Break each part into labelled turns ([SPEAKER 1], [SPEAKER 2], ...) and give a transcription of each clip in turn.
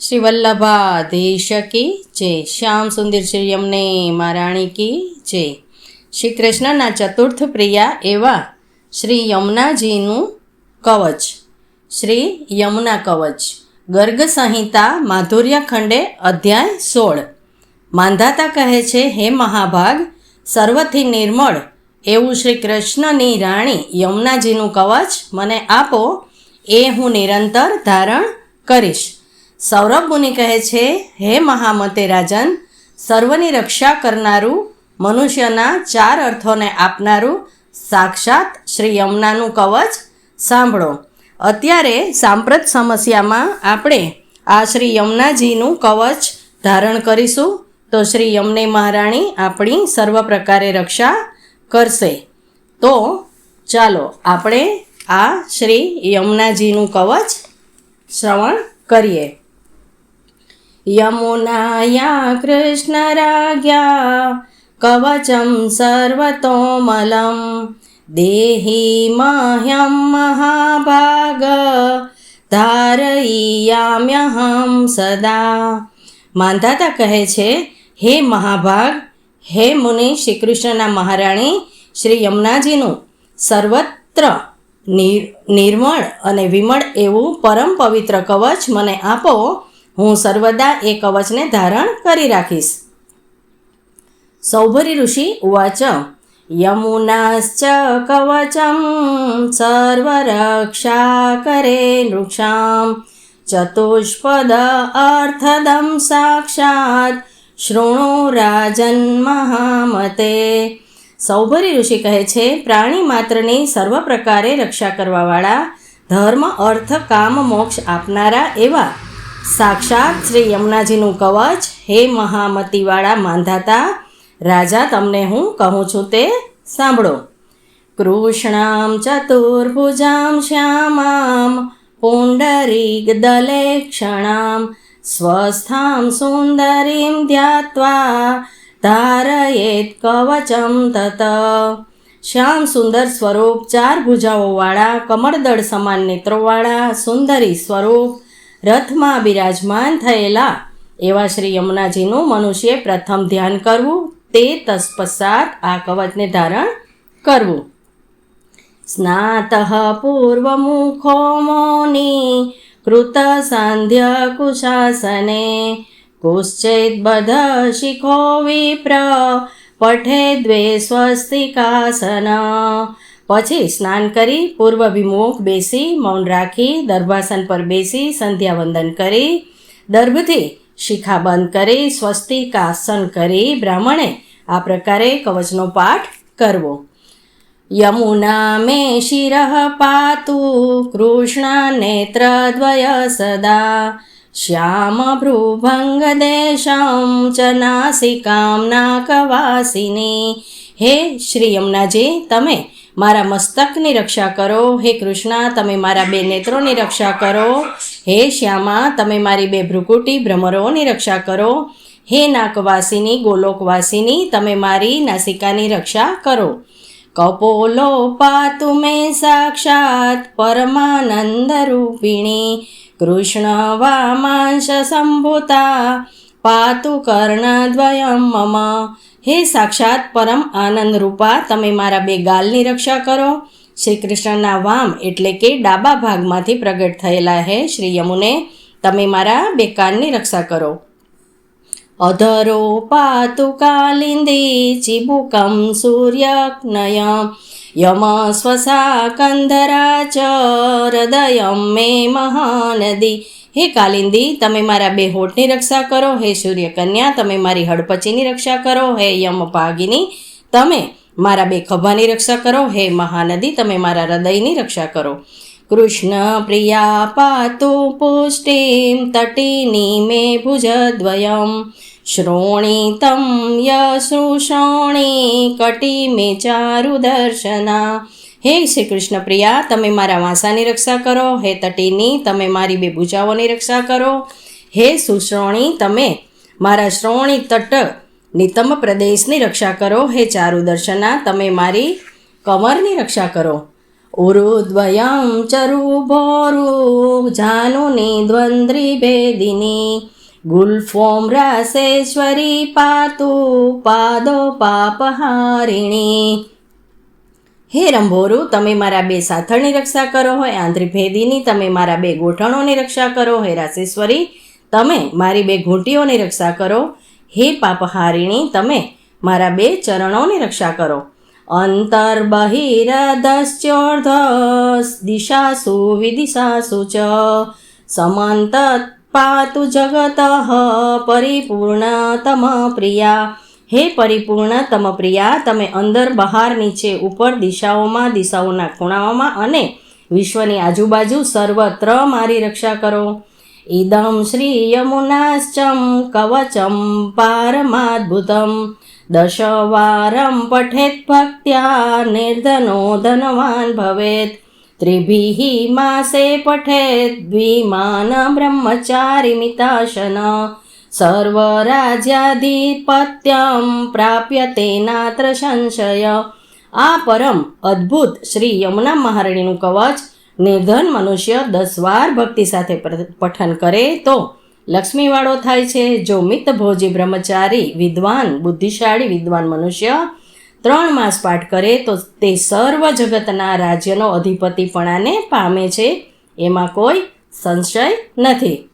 [SPEAKER 1] શ્રી વલ્લભાધીશ કી જય. શ્યામ સુંદર શ્રી અમને મહારાણી કી જય. શ્રી કૃષ્ણના ચતુર્થ પ્રિયા એવા શ્રી યમુનાજીનું કવચ. શ્રી યમુના કવચ. ગર્ગ સંહિતા માધુર્ય ખંડે અધ્યાય સોળ. માંધાતા કહે છે, હે મહાભાગ, સર્વથી નિર્મળ એવું શ્રી કૃષ્ણની રાણી યમુનાજીનું કવચ મને આપો, એ હું નિરંતર ધારણ કરીશ. સૌરભ મુનિ કહે છે, હે મહામતે રાજન, સર્વની રક્ષા કરનારું મનુષ્યના ચાર અર્થોને આપનારું સાક્ષાત શ્રી યમુનાનું કવચ સાંભળો. અત્યારે સાંપ્રત સમસ્યામાં આપણે આ શ્રી યમુનાજીનું કવચ ધારણ કરીશું. તો શ્રી યમને મહારાણી આપણી સર્વ પ્રકારે રક્ષા કરશે. તો ચાલો આપણે આ શ્રી યમુનાજીનું કવચ શ્રવણ કરીએ. યમુનાયા કૃષ્ણરાજ્ઞા કવચમ સર્વતોમલમ દેહી મહ્યમ મહાભાગ ધારયિયામ્યહમ સદા માંધાતા કહે છે હે મહાભાગ હે મુનિ શ્રી કૃષ્ણના મહારાણી શ્રી યમુનાજીનું સર્વત્ર નિર નિર્મળ અને વિમળ એવું પરમ પવિત્ર કવચ મને આપો હું સર્વદા એ કવચને ધારણ કરી રાખીશ. સૌભરી ઋષિ ઉવાચ, યમુનાશ્ચ કવચમ સર્વરક્ષા કરે નૃક્ષામ, ચતુષ્પદ અર્થદમ સાક્ષાત શૃણુ રાજન મહામતે. સૌભરી ઋષિ કહે છે, પ્રાણી માત્રની સર્વ પ્રકારે રક્ષા કરવાવાળા ધર્મ, અર્થ, કામ, મોક્ષ આપનારા એવા સાક્ષાત શ્રી યમુનાજીનું કવચ, હે મહામતીવાળા માંધાતા, રાજા તમને હું કહું છું તે સાંભળો. કૃષ્ણામ ચતુર્ભુજામ શ્યામામ, પુંડરીક દલે ક્ષણામ, સ્વસ્થામ સુંદરીમ ધ્યાત્વા, ધારયેત કવચમ તત. શ્યામ સુંદર સ્વરૂપ ચાર ભુજાઓવાળા કમળદળ સમાન નેત્રોવાળા, સુંદરી સ્વરૂપ રથમાં બિરાજમાન થયેલા. એવા શ્રી યમુનાજીનું મનુષ્ય પ્રથમ ધ્યાન કરવું, તે તત્પશ્ચાત આ કવચને ધારણ કરવું. સ્નાત પૂર્વમુખો મૌની કૃત સાંધ્ય કુશાસને, કુશ્ચેત બધ શિખો વિપ્ર, પઠે દ્વે સ્વસ્તિકાસન પછી સ્નાન કરી પૂર્વભિમુખ બેસી, મૌન રાખી, દર્ભાસન પર બેસી સંધ્યા વંદન કરી, દર્ભથી શિખા બંધ કરી, સ્વસ્તિકાસન કરી, બ્રાહ્મણે આ પ્રકારે કવચનો પાઠ કરવો. યમુના મે શિર પાતુ, કૃષ્ણ નેત્રદ્વય સદા, શ્યામ ભ્રુભંગ દેશમ ચ નાસિકામ નાકવાસિની હે શ્રી યમુનાજી, તમે મારા મસ્તકની રક્ષા કરો. હે કૃષ્ણ, તમે મારા બે નેત્રોની રક્ષા કરો. હે શ્યામા, તમે મારી બે ભ્રુકુટી ભ્રમરોની રક્ષા કરો. હે નાકવાસીની ગોલોકવાસીની, તમે મારી નાસિકાની રક્ષા કરો. કપોલો પાતુ મે સાક્ષાત પરમાનંદ રૂપિણી કૃષ્ણ વામાંશ સંભૂતા પાતુ કર્ણદ્વયમ મમ હે સાક્ષાત પરમ આનંદ રૂપા તમે મારા બે ગાલની રક્ષા કરો। શ્રી કૃષ્ણના વામ એટલે કે ડાબા ભાગમાંથી પ્રગટ થયેલા હે શ્રી યમુને। તમે મારા બે કાનની રક્ષા કરો। અધરો પાતુ કાલિંદી ચિબુકમ સૂર્યનયમ યમ સ્વસા કંધરા ચ હૃદયમ મે મહાનદી। હે કાલિંદી, તમે મારા બે હોઠની રક્ષા કરો. હે સૂર્યકન્યા, તમે મારી હડપચીની રક્ષા કરો. હે યમ પાગીની તમે મારા બે ખભાની રક્ષા કરો. હે મહાનદી, તમે મારા હૃદયની રક્ષા કરો. કૃષ્ણ પ્રિયા પાતો પુષ્ટિમ તટીની મે ભુજદ્વયમ. શ્રોણિતમ યશુષોણી કટી મે ચારુ દર્શના. હે શ્રી કૃષ્ણ પ્રિયા, તમે મારા વાંસાની રક્ષા કરો. હે તટીની, તમે મારી બે ભૂજાઓની રક્ષા કરો. હે સુશ્રોણી તમે મારા શ્રોણી તટ નિતમ પ્રદેશની રક્ષા કરો. હે ચારુ દર્શના, તમે મારી કમરની રક્ષા કરો. ઉરુદ્વયં ચરુભોરુ જાનુની દ્વંદ્રિભેદિની ગુલ્ફોમ રાસેશ્વરી પાતુ, પાદો પાપહારિણી હે રંભોરુ, તમે મારા બે સાથળની રક્ષા કરો હોય આંધ્રી ભેદીની, તમે મારા બે ગોઠણોની રક્ષા કરો હે રાસેશ્વરી તમે મારી બે ઘૂંટીઓની રક્ષા કરો, હે પાપહારિણી, તમે મારા બે ચરણોની રક્ષા કરો. અંતર બહિરદશ્ચોર્ધ દિશાસુ વિદિશાસુ ચ સમંત પાતુ જગત પરિપૂર્ણતમ પ્રિયા હે પરિપૂર્ણતમ પ્રિયા, તમે અંદર બહાર, નીચે, ઉપર, દિશાઓમાં, દિશાઓના ખૂણાઓમાં અને વિશ્વની આજુબાજુ સર્વત્ર મારી રક્ષા કરો. ઇદમ શ્રી યમુનાશ્ચમ કવચમ પારમાદ્ભુતમ. દશવારમ પઠેત ભક્ત્યા નિર્ધનો ધનવાન ભવેત. ત્રિભિः માસે પઠેત, દ્વિમાન બ્રહ્મચારિમિતાશન સર્વરાજ્યાધિપત્યમ પ્રાપ્ય તેનાત્ર સંશય આ પરમ અદ્ભુત શ્રી યમુના મહારાણીનું કવચ નિર્ધન મનુષ્ય દસ વાર ભક્તિ સાથે પઠન કરે તો લક્ષ્મીવાળો થાય છે જો મિતભોજી બ્રહ્મચારી વિદ્વાન બુદ્ધિશાળી વિદ્વાન મનુષ્ય ત્રણ માસ પાઠ કરે તો તે સર્વ જગતના રાજ્યનો અધિપતિપણાને પામે છે, એમાં કોઈ સંશય નથી।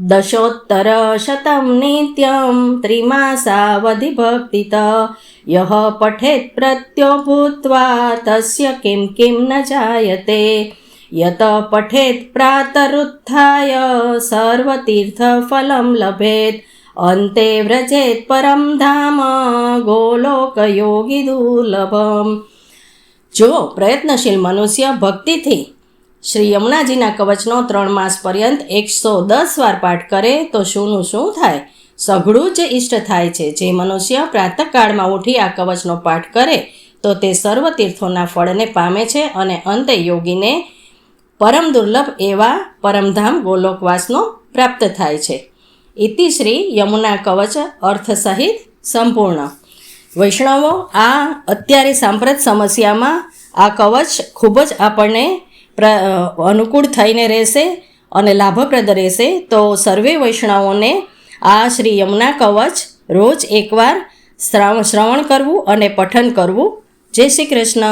[SPEAKER 1] दशोत्तरशतं नित्यं त्रिमासावधिभक्तित। यः पठेत् प्रत्यभूत्वा तस्य किं किं न जायते। यत पठेत् प्रातरुत्थाय सर्वतीर्थफलं लभेत्। अन्ते व्रजेत् परं धाम गोलोकयोगिदुर्लभम्। जो प्रयत्नशील मनुष्य भक्तिથી શ્રી યમુનાજીના કવચનો ત્રણ માસ પર્યંત એકસો દસ વાર પાઠ કરે તો શુંનું શું થાય? સઘળું જ ઇષ્ટ થાય છે. જે મનુષ્ય પ્રાતઃકાળમાં ઉઠી આ કવચનો પાઠ કરે તો તે સર્વ તીર્થોના ફળને પામે છે અને અંતે યોગીને પરમ દુર્લભ એવા પરમધામ ગોલોકવાસનો પ્રાપ્ત થાય છે. ઇતિ શ્રી યમુના કવચ અર્થ સહિત સંપૂર્ણ. વૈષ્ણવો, આ અત્યારે સાંપ્રત સમસ્યામાં આ કવચ ખૂબ જ આપણને અનુકૂળ થઈને રહેશે અને લાભપ્રદ રહેશે, તો સર્વે વૈષ્ણવોને આ શ્રી યમુના કવચ રોજ એકવાર શ્રાવ, શ્રવણ કરવું અને પઠન કરવું. જય શ્રી કૃષ્ણ.